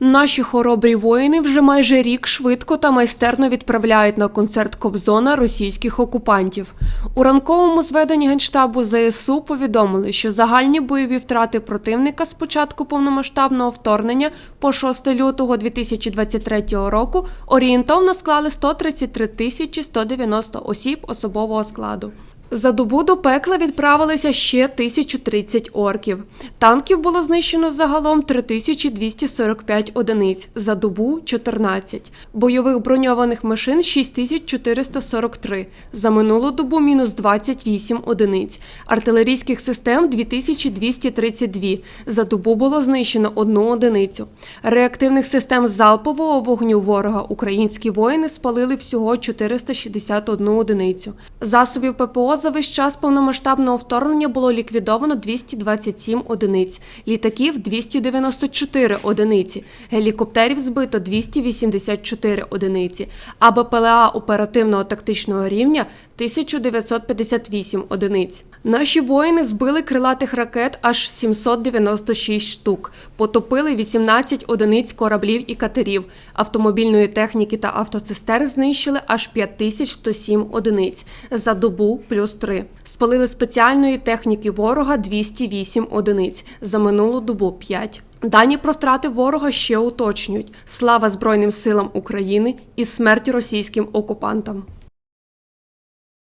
Наші хоробрі воїни вже майже рік швидко та майстерно відправляють на концерт Кобзона російських окупантів. У ранковому зведенні генштабу ЗСУ повідомили, що загальні бойові втрати противника з початку повномасштабного вторгнення по 6 лютого 2023 року орієнтовно склали 133 тисячі 190 осіб особового складу. За добу до пекла відправилися ще 1030 орків. Танків було знищено загалом 3245 одиниць, за добу 14. Бойових броньованих машин 6443, за минулу добу мінус 28 одиниць. Артилерійських систем 2232, за добу було знищено одну одиницю. Реактивних систем залпового вогню ворога українські воїни спалили всього 461 одиницю. Засобів ППО за весь час повномасштабного вторгнення було ліквідовано 227 одиниць, літаків 294 одиниці, гелікоптерів збито 284 одиниці, а БПЛА оперативного тактичного рівня 1958 одиниць. Наші воїни збили крилатих ракет аж 796 штук, потопили 18 одиниць кораблів і катерів, автомобільної техніки та автоцистер знищили аж 5107 одиниць за добу плюс 3. Спалили спеціальної техніки ворога 208 одиниць, за минулу добу 5. Дані про втрати ворога ще уточнюють. Слава Збройним силам України і смерть російським окупантам.